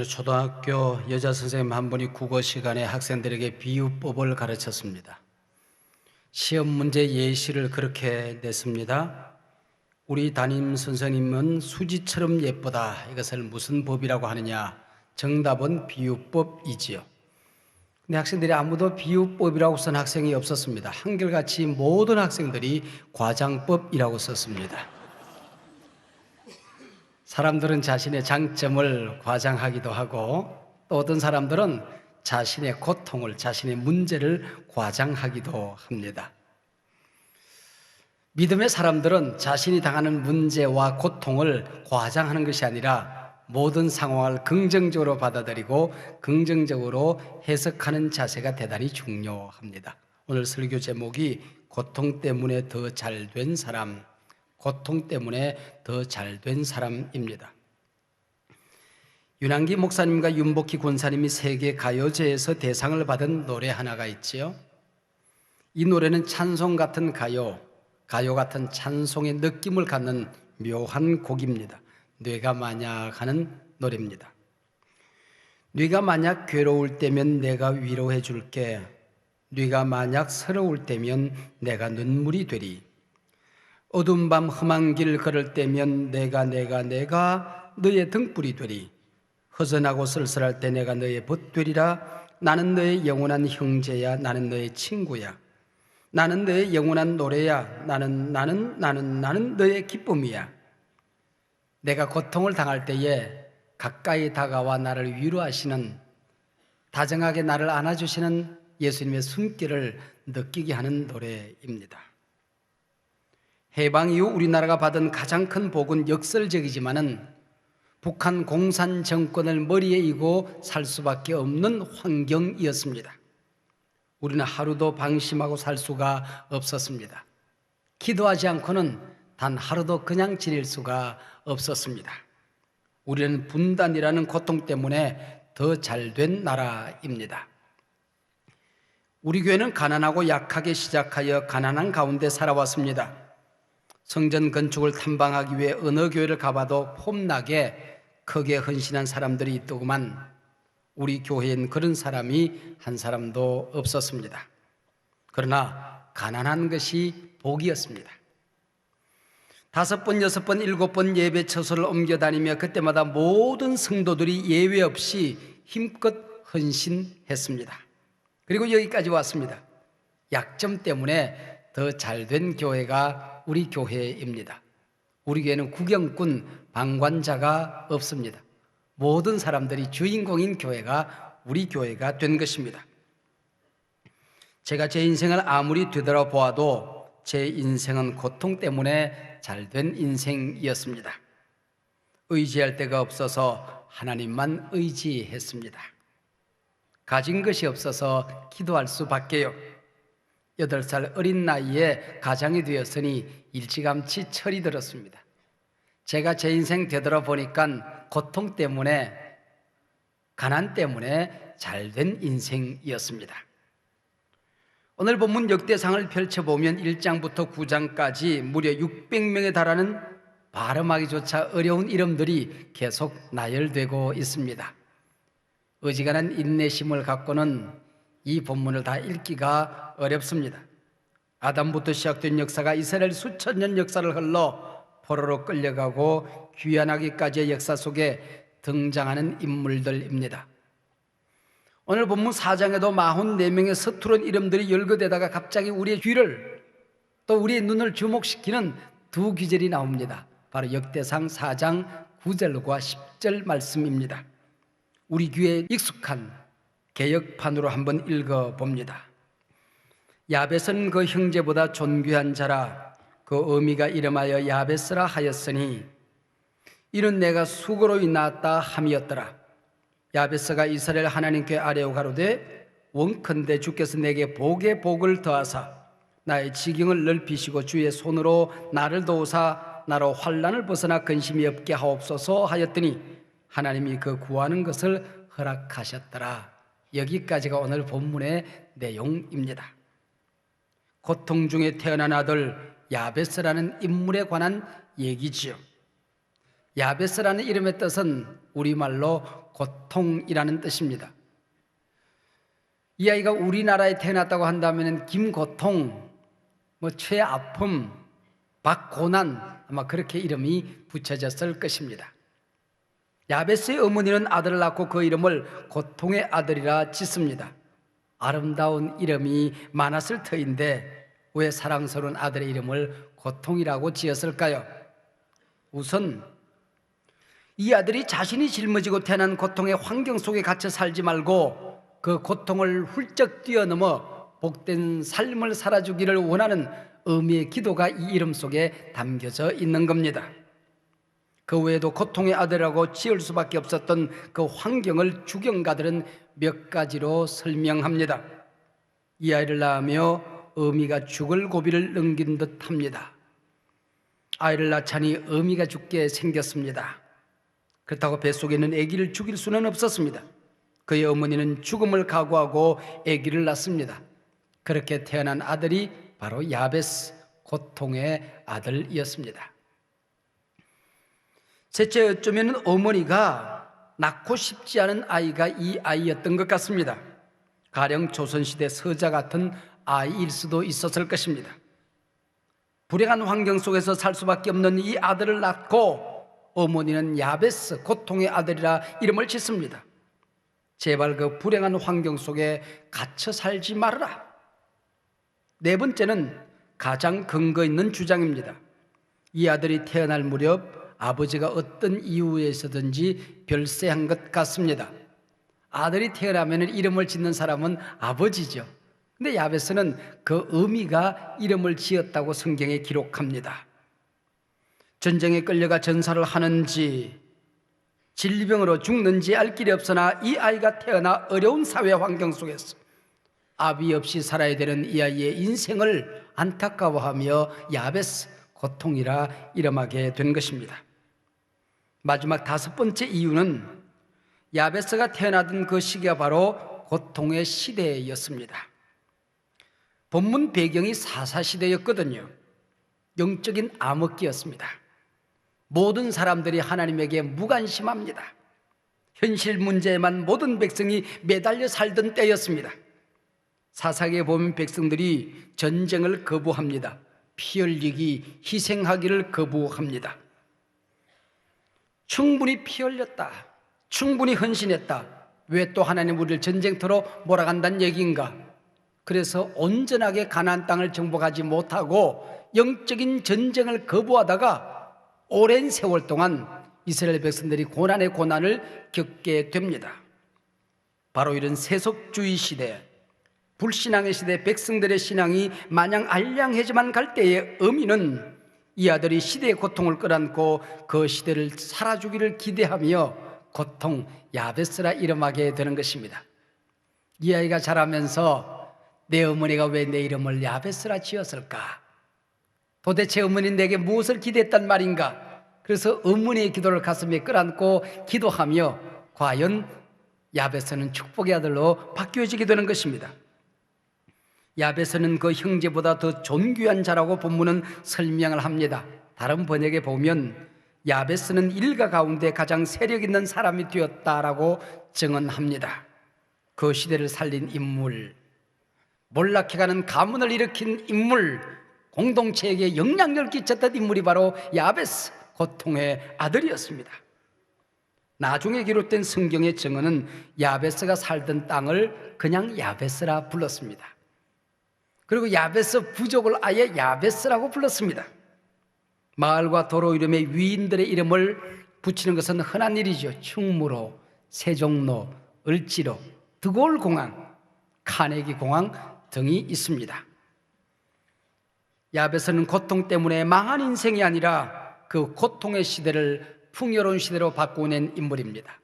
어느 초등학교 여자 선생님 한 분이 국어 시간에 학생들에게 비유법을 가르쳤습니다. 시험 문제 예시를 그렇게 냈습니다. 우리 담임 선생님은 수지처럼 예쁘다. 이것을 무슨 법이라고 하느냐? 정답은 비유법이지요. 근데 학생들이 아무도 비유법이라고 쓴 학생이 없었습니다. 한결같이 모든 학생들이 과장법이라고 썼습니다. 사람들은 자신의 장점을 과장하기도 하고 또 어떤 사람들은 자신의 고통을, 자신의 문제를 과장하기도 합니다. 믿음의 사람들은 자신이 당하는 문제와 고통을 과장하는 것이 아니라 모든 상황을 긍정적으로 받아들이고 긍정적으로 해석하는 자세가 대단히 중요합니다. 오늘 설교 제목이 고통 때문에 더 잘 된 사람, 고통 때문에 더 잘 된 사람입니다. 윤한기 목사님과 윤복희 권사님이 세계 가요제에서 대상을 받은 노래 하나가 있지요. 이 노래는 찬송 같은 가요, 가요 같은 찬송의 느낌을 갖는 묘한 곡입니다. 뇌가 만약 하는 노래입니다. 네가 만약 괴로울 때면 내가 위로해 줄게. 네가 만약 서러울 때면 내가 눈물이 되리. 어두운 밤 험한 길 걸을 때면 내가 내가 내가 너의 등불이 되리. 허전하고 쓸쓸할 때 내가 너의 벗 되리라. 나는 너의 영원한 형제야. 나는 너의 친구야. 나는 너의 영원한 노래야. 나는 나는 나는 나는 너의 기쁨이야. 내가 고통을 당할 때에 가까이 다가와 나를 위로하시는 다정하게 나를 안아주시는 예수님의 숨길을 느끼게 하는 노래입니다. 해방 이후 우리나라가 받은 가장 큰 복은 역설적이지만은 북한 공산 정권을 머리에 이고 살 수밖에 없는 환경이었습니다. 우리는 하루도 방심하고 살 수가 없었습니다. 기도하지 않고는 단 하루도 그냥 지낼 수가 없었습니다. 우리는 분단이라는 고통 때문에 더 잘 된 나라입니다. 우리 교회는 가난하고 약하게 시작하여 가난한 가운데 살아왔습니다. 성전 건축을 탐방하기 위해 어느 교회를 가봐도 폼나게 크게 헌신한 사람들이 있더구만 우리 교회엔 그런 사람이 한 사람도 없었습니다. 그러나 가난한 것이 복이었습니다. 다섯 번, 여섯 번, 일곱 번 예배 처소를 옮겨 다니며 그때마다 모든 성도들이 예외 없이 힘껏 헌신했습니다. 그리고 여기까지 왔습니다. 약점 때문에 더 잘 된 교회가 우리 교회입니다. 우리 교회는 구경꾼, 방관자가 없습니다. 모든 사람들이 주인공인 교회가 우리 교회가 된 것입니다. 제가 제 인생을 아무리 되돌아보아도 제 인생은 고통 때문에 잘 된 인생이었습니다. 의지할 데가 없어서 하나님만 의지했습니다. 가진 것이 없어서 기도할 수밖에요. 여덟 살 어린 나이에 가장이 되었으니 일찌감치 철이 들었습니다. 제가 제 인생 되돌아보니까 고통 때문에 가난 때문에 잘된 인생이었습니다. 오늘 본문 역대상을 펼쳐보면 1장부터 9장까지 무려 600명에 달하는 발음하기조차 어려운 이름들이 계속 나열되고 있습니다. 어지간한 인내심을 갖고는 이 본문을 다 읽기가 어렵습니다. 아담부터 시작된 역사가 이스라엘 수천 년 역사를 흘러 포로로 끌려가고 귀환하기까지의 역사 속에 등장하는 인물들입니다. 오늘 본문 4장에도 44명의 서투른 이름들이 열거되다가 갑자기 우리의 귀를 또 우리의 눈을 주목시키는 두 귀절이 나옵니다. 바로 역대상 4장 9절과 10절 말씀입니다. 우리 귀에 익숙한 개혁판으로 한번 읽어 봅니다. 야벳은 그 형제보다 존귀한 자라 그 어미가 이름하여 야벳으라 하였으니 이는 내가 수고로 낳았다 함이었더라. 야베스가 이스라엘 하나님께 아뢰어 가로되 원컨대 주께서 내게 복의 복을 더하사 나의 지경을 넓히시고 주의 손으로 나를 도우사 나로 환란을 벗어나 근심이 없게 하옵소서 하였더니 하나님이 그 구하는 것을 허락하셨더라. 여기까지가 오늘 본문의 내용입니다. 고통 중에 태어난 아들 야베스라는 인물에 관한 얘기지요. 야베스라는 이름의 뜻은 우리말로 고통이라는 뜻입니다. 이 아이가 우리나라에 태어났다고 한다면 김고통, 뭐 최아픔, 박고난 아마 그렇게 이름이 붙여졌을 것입니다. 야베스의 어머니는 아들을 낳고 그 이름을 고통의 아들이라 짓습니다. 아름다운 이름이 많았을 터인데 왜 사랑스러운 아들의 이름을 고통이라고 지었을까요? 우선 이 아들이 자신이 짊어지고 태어난 고통의 환경 속에 갇혀 살지 말고 그 고통을 훌쩍 뛰어넘어 복된 삶을 살아주기를 원하는 의미의 기도가 이 이름 속에 담겨져 있는 겁니다. 그 외에도 고통의 아들이라고 지을 수밖에 없었던 그 환경을 주경가들은 몇 가지로 설명합니다. 이 아이를 낳으며 어미가 죽을 고비를 넘긴 듯 합니다. 아이를 낳자니 어미가 죽게 생겼습니다. 그렇다고 뱃속에 있는 아기를 죽일 수는 없었습니다. 그의 어머니는 죽음을 각오하고 아기를 낳습니다. 그렇게 태어난 아들이 바로 야베스 고통의 아들이었습니다. 셋째 어쩌면 어머니가 낳고 싶지 않은 아이가 이 아이였던 것 같습니다. 가령 조선시대 서자 같은 아이일 수도 있었을 것입니다. 불행한 환경 속에서 살 수밖에 없는 이 아들을 낳고 어머니는 야베스 고통의 아들이라 이름을 짓습니다. 제발 그 불행한 환경 속에 갇혀 살지 말아라. 네 번째는 가장 근거 있는 주장입니다. 이 아들이 태어날 무렵 아버지가 어떤 이유에서든지 별세한 것 같습니다. 아들이 태어나면 이름을 짓는 사람은 아버지죠. 근데 야베스는 그 의미가 이름을 지었다고 성경에 기록합니다. 전쟁에 끌려가 전사를 하는지 질병으로 죽는지 알 길이 없으나 이 아이가 태어나 어려운 사회 환경 속에서 아비 없이 살아야 되는 이 아이의 인생을 안타까워하며 야베스 고통이라 이름하게 된 것입니다. 마지막 다섯 번째 이유는 야베스가 태어나던 그 시기가 바로 고통의 시대였습니다. 본문 배경이 사사시대였거든요. 영적인 암흑기였습니다. 모든 사람들이 하나님에게 무관심합니다. 현실 문제에만 모든 백성이 매달려 살던 때였습니다. 사사기에 보면 백성들이 전쟁을 거부합니다. 피 흘리기, 희생하기를 거부합니다. 충분히 피 흘렸다. 충분히 헌신했다. 왜 또 하나님 우리를 전쟁터로 몰아간다는 얘기인가? 그래서 온전하게 가나안 땅을 정복하지 못하고 영적인 전쟁을 거부하다가 오랜 세월 동안 이스라엘 백성들이 고난의 고난을 겪게 됩니다. 바로 이런 세속주의 시대, 불신앙의 시대 백성들의 신앙이 마냥 알량해지만 갈 때의 의미는 이 아들이 시대의 고통을 끌안고 그 시대를 살아주기를 기대하며 고통 야베스라 이름하게 되는 것입니다. 이 아이가 자라면서 내 어머니가 왜 내 이름을 야베스라 지었을까? 도대체 어머니 내게 무엇을 기대했단 말인가? 그래서 어머니의 기도를 가슴에 끌안고 기도하며 과연 야베스는 축복의 아들로 바뀌어지게 되는 것입니다. 야베스는 그 형제보다 더 존귀한 자라고 본문은 설명을 합니다. 다른 번역에 보면 야베스는 일가 가운데 가장 세력 있는 사람이 되었다라고 증언합니다. 그 시대를 살린 인물, 몰락해가는 가문을 일으킨 인물, 공동체에게 영향력을 끼쳤던 인물이 바로 야베스, 고통의 아들이었습니다. 나중에 기록된 성경의 증언은 야베스가 살던 땅을 그냥 야베스라 불렀습니다. 그리고 야베스 부족을 아예 야베스라고 불렀습니다. 마을과 도로 이름에 위인들의 이름을 붙이는 것은 흔한 일이죠. 충무로, 세종로, 을지로, 드골 공항, 카네기 공항 등이 있습니다. 야베스는 고통 때문에 망한 인생이 아니라 그 고통의 시대를 풍요로운 시대로 바꾸어낸 인물입니다.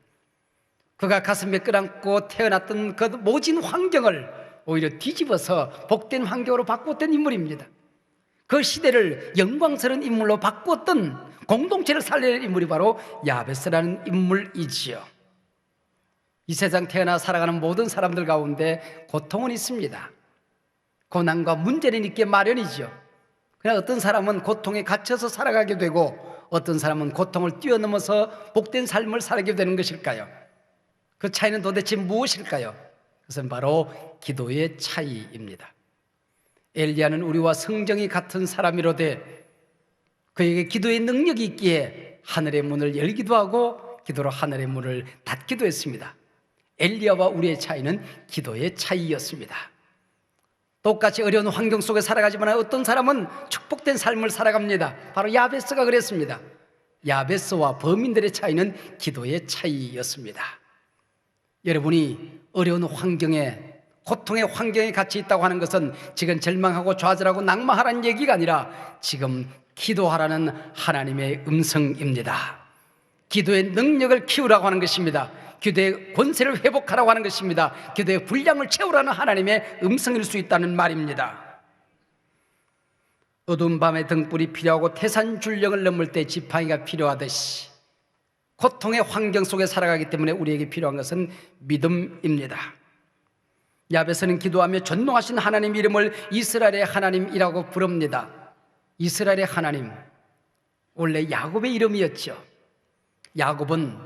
그가 가슴에 끌안고 태어났던 그 모진 환경을 오히려 뒤집어서 복된 환경으로 바꾸었던 인물입니다. 그 시대를 영광스러운 인물로 바꾸었던 공동체를 살리는 인물이 바로 야베스라는 인물이지요. 이 세상 태어나 살아가는 모든 사람들 가운데 고통은 있습니다. 고난과 문제는 있게 마련이죠. 그러나 어떤 사람은 고통에 갇혀서 살아가게 되고 어떤 사람은 고통을 뛰어넘어서 복된 삶을 살게 되는 것일까요? 그 차이는 도대체 무엇일까요? 그것은 바로 기도의 차이입니다. 엘리야는 우리와 성정이 같은 사람이로되 그에게 기도의 능력이 있기에 하늘의 문을 열기도 하고 기도로 하늘의 문을 닫기도 했습니다. 엘리야와 우리의 차이는 기도의 차이였습니다. 똑같이 어려운 환경 속에 살아가지만 어떤 사람은 축복된 삶을 살아갑니다. 바로 야베스가 그랬습니다. 야베스와 범인들의 차이는 기도의 차이였습니다. 여러분이 어려운 환경에 고통의 환경에 같이 있다고 하는 것은 지금 절망하고 좌절하고 낙마하라는 얘기가 아니라 지금 기도하라는 하나님의 음성입니다. 기도의 능력을 키우라고 하는 것입니다. 기도의 권세를 회복하라고 하는 것입니다. 기도의 분량을 채우라는 하나님의 음성일 수 있다는 말입니다. 어두운 밤에 등불이 필요하고 태산 줄령을 넘을 때 지팡이가 필요하듯이 고통의 환경 속에 살아가기 때문에 우리에게 필요한 것은 믿음입니다. 야베스는 기도하며 전능하신 하나님 이름을 이스라엘의 하나님이라고 부릅니다. 이스라엘의 하나님 원래 야곱의 이름이었죠. 야곱은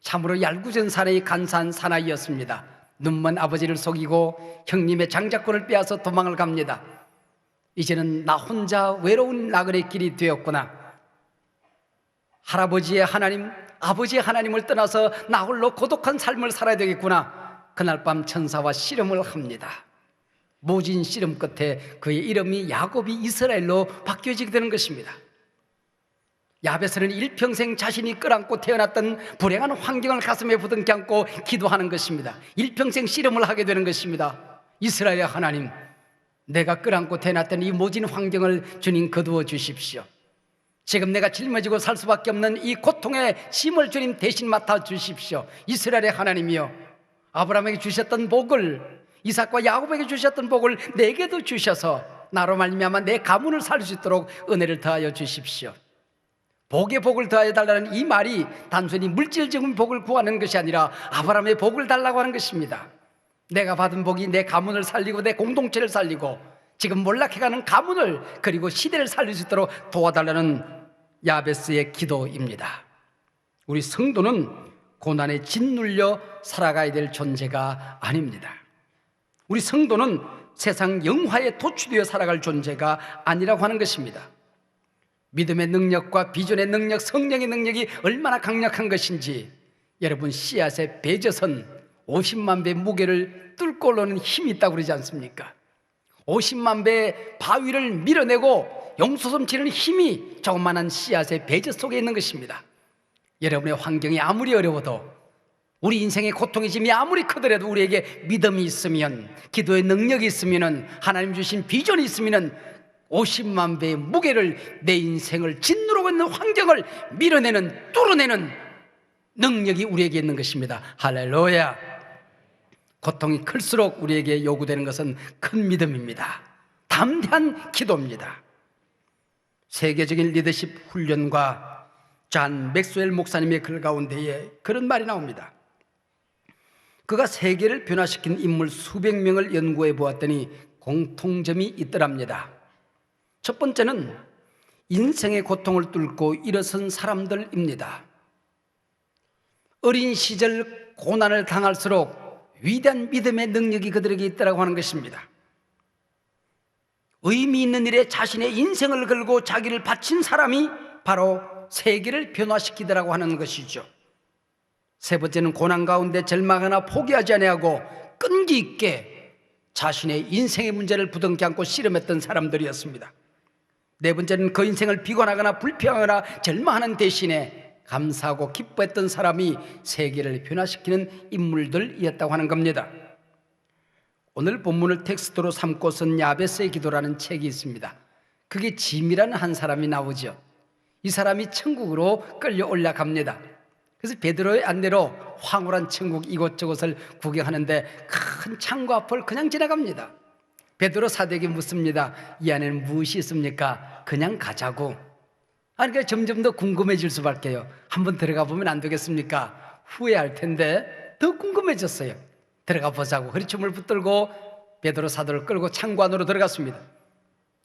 참으로 얄궂은 사나이 간사한 사나이였습니다. 눈먼 아버지를 속이고 형님의 장자권을 빼앗아 도망을 갑니다. 이제는 나 혼자 외로운 나그네 길이 되었구나. 할아버지의 하나님, 아버지의 하나님을 떠나서 나 홀로 고독한 삶을 살아야 되겠구나. 그날 밤 천사와 씨름을 합니다. 모진 씨름 끝에 그의 이름이 야곱이 이스라엘로 바뀌어지게 되는 것입니다. 야베스는 일평생 자신이 끌안고 태어났던 불행한 환경을 가슴에 부둥켜 안고 기도하는 것입니다. 일평생 씨름을 하게 되는 것입니다. 이스라엘의 하나님, 내가 끌안고 태어났던 이 모진 환경을 주님 거두어 주십시오. 지금 내가 짊어지고 살 수밖에 없는 이 고통의 짐을 주님 대신 맡아 주십시오. 이스라엘의 하나님이여, 아브라함에게 주셨던 복을 이삭과 야곱에게 주셨던 복을 내게도 주셔서 나로 말미암아 내 가문을 살 수 있도록 은혜를 더하여 주십시오. 복의 복을 더하여 달라는 이 말이 단순히 물질적인 복을 구하는 것이 아니라 아브라함의 복을 달라고 하는 것입니다. 내가 받은 복이 내 가문을 살리고 내 공동체를 살리고 지금 몰락해가는 가문을 그리고 시대를 살릴 수 있도록 도와달라는 야베스의 기도입니다. 우리 성도는 고난에 짓눌려 살아가야 될 존재가 아닙니다. 우리 성도는 세상 영화에 도취되어 살아갈 존재가 아니라고 하는 것입니다. 믿음의 능력과 비전의 능력, 성령의 능력이 얼마나 강력한 것인지 여러분 씨앗의 배져선 50만 배 무게를 뚫고 올라오는 힘이 있다고 그러지 않습니까? 50만 배 바위를 밀어내고 용솟음 치는 힘이 조그만한 씨앗의 배져 속에 있는 것입니다. 여러분의 환경이 아무리 어려워도 우리 인생의 고통의 짐이 아무리 크더라도 우리에게 믿음이 있으면 기도의 능력이 있으면 하나님 주신 비전이 있으면 50만 배의 무게를 내 인생을 짓누르고 있는 환경을 밀어내는 뚫어내는 능력이 우리에게 있는 것입니다. 할렐루야. 고통이 클수록 우리에게 요구되는 것은 큰 믿음입니다. 담대한 기도입니다. 세계적인 리더십 훈련과 잔 맥스웰 목사님의 글 가운데에 그런 말이 나옵니다. 그가 세계를 변화시킨 인물 수백 명을 연구해 보았더니 공통점이 있더랍니다. 첫 번째는 인생의 고통을 뚫고 일어선 사람들입니다. 어린 시절 고난을 당할수록 위대한 믿음의 능력이 그들에게 있다고 하는 것입니다. 의미 있는 일에 자신의 인생을 걸고 자기를 바친 사람이 바로 세계를 변화시키더라고 하는 것이죠. 세 번째는 고난 가운데 절망 하나 포기하지 아니하고 끈기 있게 자신의 인생의 문제를 부둥켜 안고 씨름했던 사람들이었습니다. 네 번째는 그 인생을 비관하거나 불평하거나 절망하는 대신에 감사하고 기뻐했던 사람이 세계를 변화시키는 인물들이었다고 하는 겁니다. 오늘 본문을 텍스트로 삼고 쓴 야베스의 기도라는 책이 있습니다. 그게 짐이라는 한 사람이 나오죠. 이 사람이 천국으로 끌려 올라갑니다. 그래서 베드로의 안내로 황홀한 천국 이곳저곳을 구경하는데 큰 창고 앞을 그냥 지나갑니다. 베드로 사도에게 묻습니다. 이 안에는 무엇이 있습니까? 그냥 가자고. 아니, 그러니까 점점 더 궁금해질 수밖에요. 한번 들어가 보면 안 되겠습니까? 후회할 텐데 더 궁금해졌어요. 들어가 보자고 허리춤을 붙들고 베드로 사도를 끌고 창고 안으로 들어갔습니다.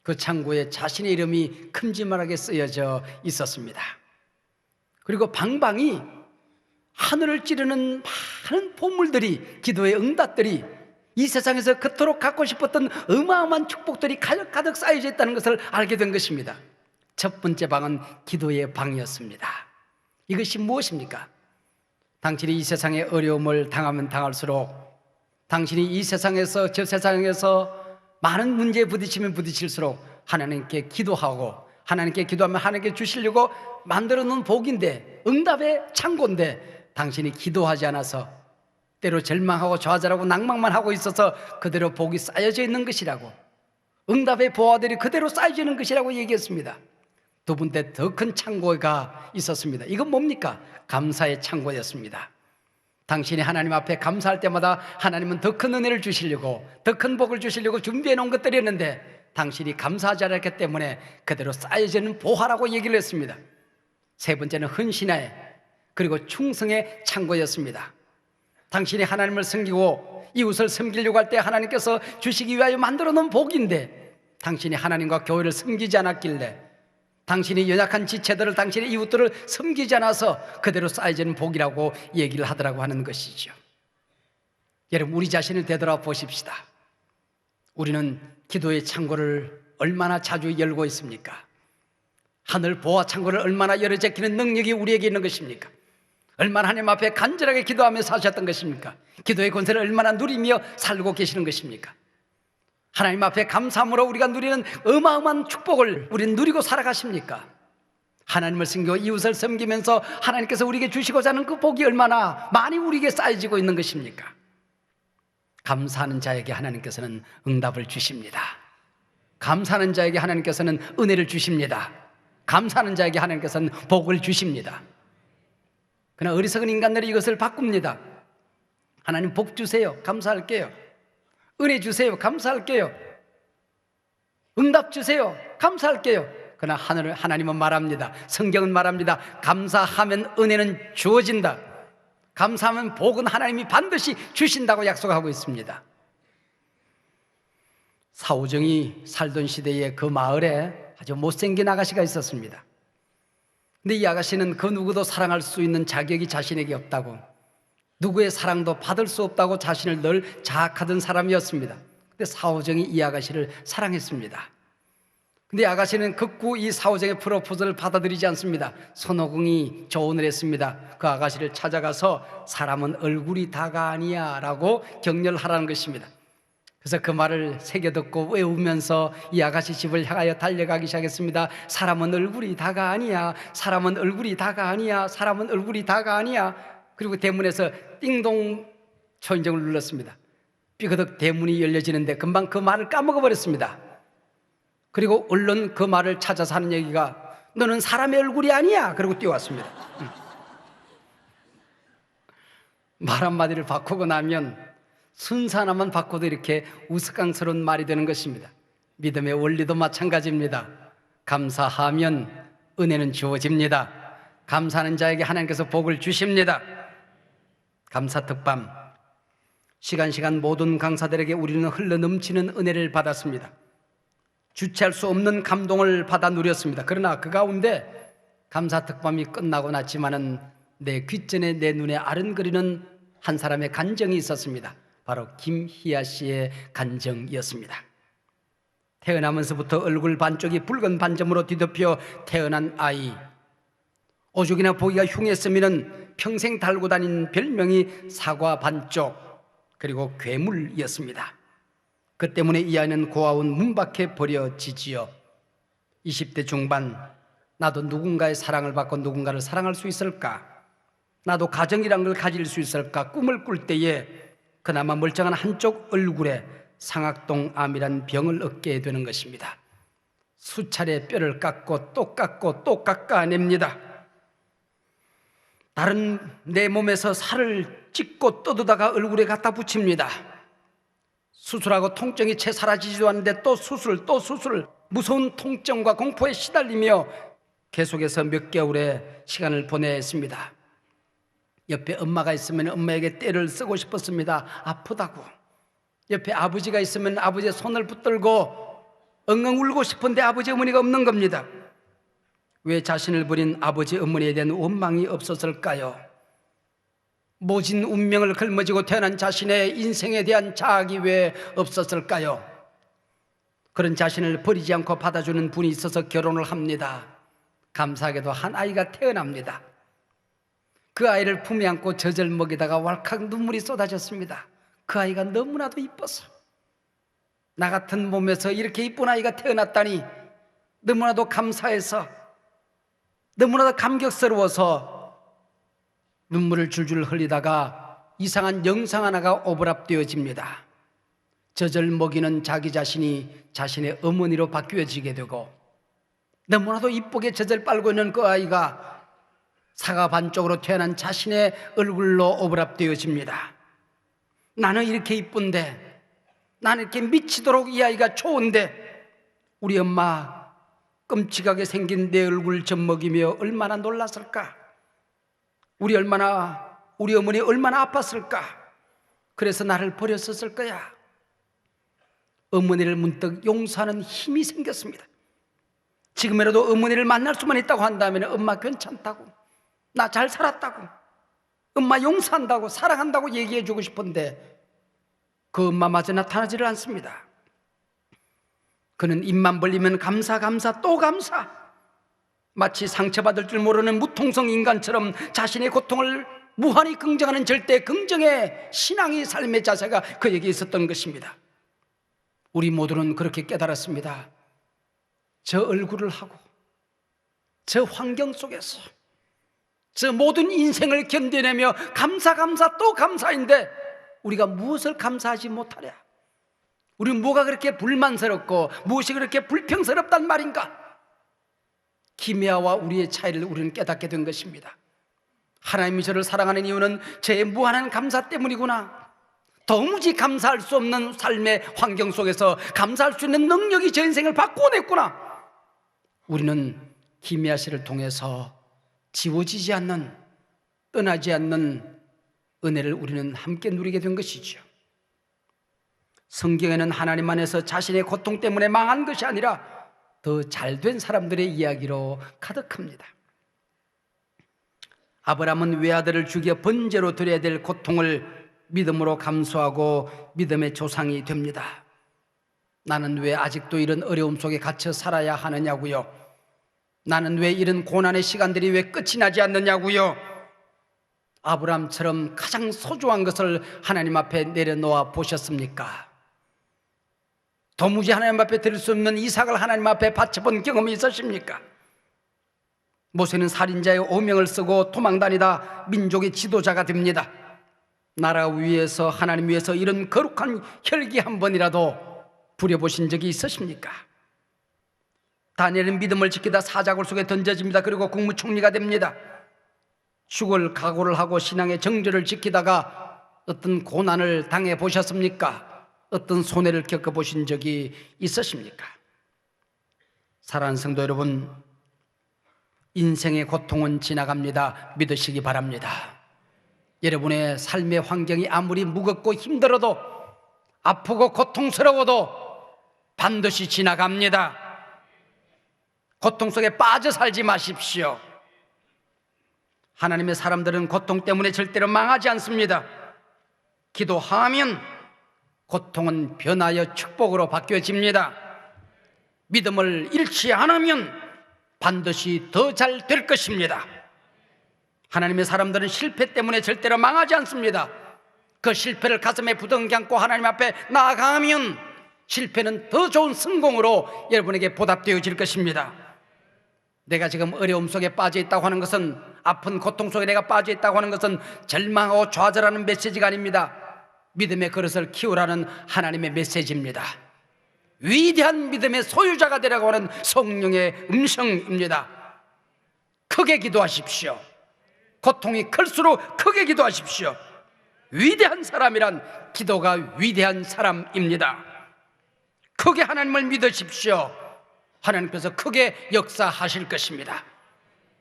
그 창고에 자신의 이름이 큼지막하게 쓰여져 있었습니다. 그리고 방방이 하늘을 찌르는 많은 보물들이 기도의 응답들이 이 세상에서 그토록 갖고 싶었던 어마어마한 축복들이 가득 가득 쌓여져 있다는 것을 알게 된 것입니다. 첫 번째 방은 기도의 방이었습니다. 이것이 무엇입니까? 당신이 이 세상에 어려움을 당하면 당할수록 당신이 이 세상에서 저 세상에서 많은 문제에 부딪히면 부딪힐수록 하나님께 기도하고 하나님께 기도하면 하나님께 주시려고 만들어 놓은 복인데 응답의 창고인데 당신이 기도하지 않아서 때로 절망하고 좌절하고 낭망만 하고 있어서 그대로 복이 쌓여져 있는 것이라고 응답의 보화들이 그대로 쌓여지는 것이라고 얘기했습니다. 두 번째 더큰 창고가 있었습니다. 이건 뭡니까? 감사의 창고였습니다. 당신이 하나님 앞에 감사할 때마다 하나님은 더 큰 은혜를 주시려고 더 큰 복을 주시려고 준비해 놓은 것들이었는데 당신이 감사하지 않았기 때문에 그대로 쌓여지는 보화라고 얘기를 했습니다. 세 번째는 헌신의 그리고 충성의 창고였습니다. 당신이 하나님을 섬기고 이웃을 섬기려고 할 때 하나님께서 주시기 위하여 만들어 놓은 복인데 당신이 하나님과 교회를 섬기지 않았길래 당신이 연약한 지체들을 당신의 이웃들을 섬기지 않아서 그대로 쌓여지는 복이라고 얘기를 하더라고 하는 것이죠. 여러분 우리 자신을 되돌아 보십시다. 우리는 기도의 창고를 얼마나 자주 열고 있습니까? 하늘 보아 창고를 얼마나 열어 제끼는 능력이 우리에게 있는 것입니까? 얼마나 하나님 앞에 간절하게 기도하며 사셨던 것입니까? 기도의 권세를 얼마나 누리며 살고 계시는 것입니까? 하나님 앞에 감사함으로 우리가 누리는 어마어마한 축복을 우리는 누리고 살아가십니까? 하나님을 섬기고 이웃을 섬기면서 하나님께서 우리에게 주시고자 하는 그 복이 얼마나 많이 우리에게 쌓여지고 있는 것입니까? 감사하는 자에게 하나님께서는 응답을 주십니다. 감사하는 자에게 하나님께서는 은혜를 주십니다. 감사하는 자에게 하나님께서는 복을 주십니다. 그러나 어리석은 인간들이 이것을 바꿉니다. 하나님 복 주세요. 감사할게요. 은혜 주세요. 감사할게요. 응답 주세요. 감사할게요. 그러나 하늘을 하나님은 말합니다. 성경은 말합니다. 감사하면 은혜는 주어진다. 감사하면 복은 하나님이 반드시 주신다고 약속하고 있습니다. 사오정이 살던 시대에 그 마을에 아주 못생긴 아가씨가 있었습니다. 근데 이 아가씨는 그 누구도 사랑할 수 있는 자격이 자신에게 없다고 누구의 사랑도 받을 수 없다고 자신을 늘 자학하던 사람이었습니다. 근데 사오정이 이 아가씨를 사랑했습니다. 근데 아가씨는 극구 이 사오정의 프로포즈를 받아들이지 않습니다. 손오공이 조언을 했습니다. 그 아가씨를 찾아가서 사람은 얼굴이 다가 아니야 라고 격려하라는 것입니다. 그래서 그 말을 새겨 듣고 외우면서 이 아가씨 집을 향하여 달려가기 시작했습니다. 사람은 얼굴이 다가 아니야. 사람은 얼굴이 다가 아니야. 사람은 얼굴이 다가 아니야. 그리고 대문에서 띵동 초인종을 눌렀습니다. 삐그덕 대문이 열려지는데 금방 그 말을 까먹어 버렸습니다. 그리고 얼른 그 말을 찾아서 하는 얘기가 너는 사람의 얼굴이 아니야. 그리고 뛰어왔습니다. 음. 말 한마디를 바꾸고 나면 순서 하나만 바꿔도 이렇게 우스꽝스러운 말이 되는 것입니다. 믿음의 원리도 마찬가지입니다. 감사하면 은혜는 주어집니다. 감사하는 자에게 하나님께서 복을 주십니다. 감사 특밤. 시간 시간 모든 강사들에게 우리는 흘러 넘치는 은혜를 받았습니다. 주체할 수 없는 감동을 받아 누렸습니다. 그러나 그 가운데 감사 특밤이 끝나고 났지만은 내 귓전에 내 눈에 아른거리는 한 사람의 간정이 있었습니다. 바로 김희아 씨의 간정이었습니다. 태어나면서부터 얼굴 반쪽이 붉은 반점으로 뒤덮여 태어난 아이. 오죽이나 보기가 흉했으면 평생 달고 다닌 별명이 사과 반쪽 그리고 괴물이었습니다. 그 때문에 이 아이는 고아원 문 밖에 버려지지요. 20대 중반 나도 누군가의 사랑을 받고 누군가를 사랑할 수 있을까? 나도 가정이란 걸 가질 수 있을까? 꿈을 꿀 때에 그나마 멀쩡한 한쪽 얼굴에 상악동 암이란 병을 얻게 되는 것입니다. 수차례 뼈를 깎고 또 깎고 또 깎아냅니다. 다른 내 몸에서 살을 찢고 떠두다가 얼굴에 갖다 붙입니다. 수술하고 통증이 채 사라지지도 않는데 또 수술, 또 수술, 무서운 통증과 공포에 시달리며 계속해서 몇 개월의 시간을 보냈습니다. 옆에 엄마가 있으면 엄마에게 때를 쓰고 싶었습니다. 아프다고. 옆에 아버지가 있으면 아버지의 손을 붙들고 엉엉 울고 싶은데 아버지 어머니가 없는 겁니다. 왜 자신을 버린 아버지 어머니에 대한 원망이 없었을까요? 모진 운명을 걸머지고 태어난 자신의 인생에 대한 자학이 왜 없었을까요? 그런 자신을 버리지 않고 받아주는 분이 있어서 결혼을 합니다. 감사하게도 한 아이가 태어납니다. 그 아이를 품에 안고 젖을 먹이다가 왈칵 눈물이 쏟아졌습니다. 그 아이가 너무나도 이뻐서 나 같은 몸에서 이렇게 이쁜 아이가 태어났다니 너무나도 감사해서 너무나도 감격스러워서 눈물을 줄줄 흘리다가 이상한 영상 하나가 오버랩되어집니다. 젖을 먹이는 자기 자신이 자신의 어머니로 바뀌어지게 되고 너무나도 이쁘게 젖을 빨고 있는 그 아이가 사과 반쪽으로 태어난 자신의 얼굴로 오버랩되어집니다. 나는 이렇게 이쁜데 나는 이렇게 미치도록 이 아이가 좋은데 우리 엄마 끔찍하게 생긴 내 얼굴 젖먹이며 얼마나 놀랐을까? 우리 얼마나 우리 어머니 얼마나 아팠을까? 그래서 나를 버렸었을 거야. 어머니를 문득 용서하는 힘이 생겼습니다. 지금이라도 어머니를 만날 수만 있다고 한다면 엄마 괜찮다고, 나 잘 살았다고, 엄마 용서한다고, 사랑한다고 얘기해 주고 싶은데 그 엄마마저 나타나지를 않습니다. 그는 입만 벌리면 감사, 감사, 또 감사. 마치 상처받을 줄 모르는 무통성 인간처럼 자신의 고통을 무한히 긍정하는 절대 긍정의 신앙의 삶의 자세가 그에게 있었던 것입니다. 우리 모두는 그렇게 깨달았습니다. 저 얼굴을 하고 저 환경 속에서 저 모든 인생을 견뎌내며 감사 감사 또 감사인데 우리가 무엇을 감사하지 못하랴? 우리는 뭐가 그렇게 불만스럽고 무엇이 그렇게 불평스럽단 말인가? 기미아와 우리의 차이를 우리는 깨닫게 된 것입니다. 하나님이 저를 사랑하는 이유는 저의 무한한 감사 때문이구나. 도무지 감사할 수 없는 삶의 환경 속에서 감사할 수 있는 능력이 저 인생을 바꾸어냈구나. 우리는 기미아 씨를 통해서 지워지지 않는, 떠나지 않는 은혜를 우리는 함께 누리게 된 것이죠. 성경에는 하나님 안에서 자신의 고통 때문에 망한 것이 아니라 더 잘 된 사람들의 이야기로 가득합니다. 아브라함은 외아들을 죽여 번제로 드려야 될 고통을 믿음으로 감수하고 믿음의 조상이 됩니다. 나는 왜 아직도 이런 어려움 속에 갇혀 살아야 하느냐고요? 나는 왜 이런 고난의 시간들이 왜 끝이 나지 않느냐고요? 아브라함처럼 가장 소중한 것을 하나님 앞에 내려놓아 보셨습니까? 도무지 하나님 앞에 드릴 수 없는 이삭을 하나님 앞에 바쳐본 경험이 있으십니까? 모세는 살인자의 오명을 쓰고 도망다니다 민족의 지도자가 됩니다. 나라 위에서 하나님 위해서 이런 거룩한 혈기 한 번이라도 부려보신 적이 있으십니까? 다니엘은 믿음을 지키다 사자굴 속에 던져집니다. 그리고 국무총리가 됩니다. 죽을 각오를 하고 신앙의 정절을 지키다가 어떤 고난을 당해 보셨습니까? 어떤 손해를 겪어 보신 적이 있으십니까? 사랑하는 성도 여러분, 인생의 고통은 지나갑니다. 믿으시기 바랍니다. 여러분의 삶의 환경이 아무리 무겁고 힘들어도 아프고 고통스러워도 반드시 지나갑니다. 고통 속에 빠져 살지 마십시오. 하나님의 사람들은 고통 때문에 절대로 망하지 않습니다. 기도하면 고통은 변하여 축복으로 바뀌어집니다. 믿음을 잃지 않으면 반드시 더 잘 될 것입니다. 하나님의 사람들은 실패 때문에 절대로 망하지 않습니다. 그 실패를 가슴에 부둥켜 안고 하나님 앞에 나아가면 실패는 더 좋은 성공으로 여러분에게 보답되어질 것입니다. 내가 지금 어려움 속에 빠져 있다고 하는 것은 아픈 고통 속에 내가 빠져 있다고 하는 것은 절망하고 좌절하는 메시지가 아닙니다. 믿음의 그릇을 키우라는 하나님의 메시지입니다. 위대한 믿음의 소유자가 되라고 하는 성령의 음성입니다. 크게 기도하십시오. 고통이 클수록 크게 기도하십시오. 위대한 사람이란 기도가 위대한 사람입니다. 크게 하나님을 믿으십시오. 하나님께서 크게 역사하실 것입니다.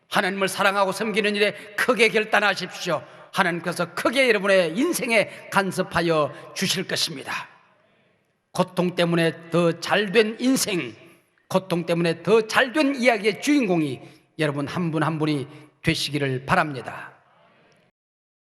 하나님을 사랑하고 섬기는 일에 크게 결단하십시오. 하나님께서 크게 여러분의 인생에 간섭하여 주실 것입니다. 고통 때문에 더 잘 된 인생, 고통 때문에 더 잘 된 이야기의 주인공이 여러분 한 분한 분이 되시기를 바랍니다.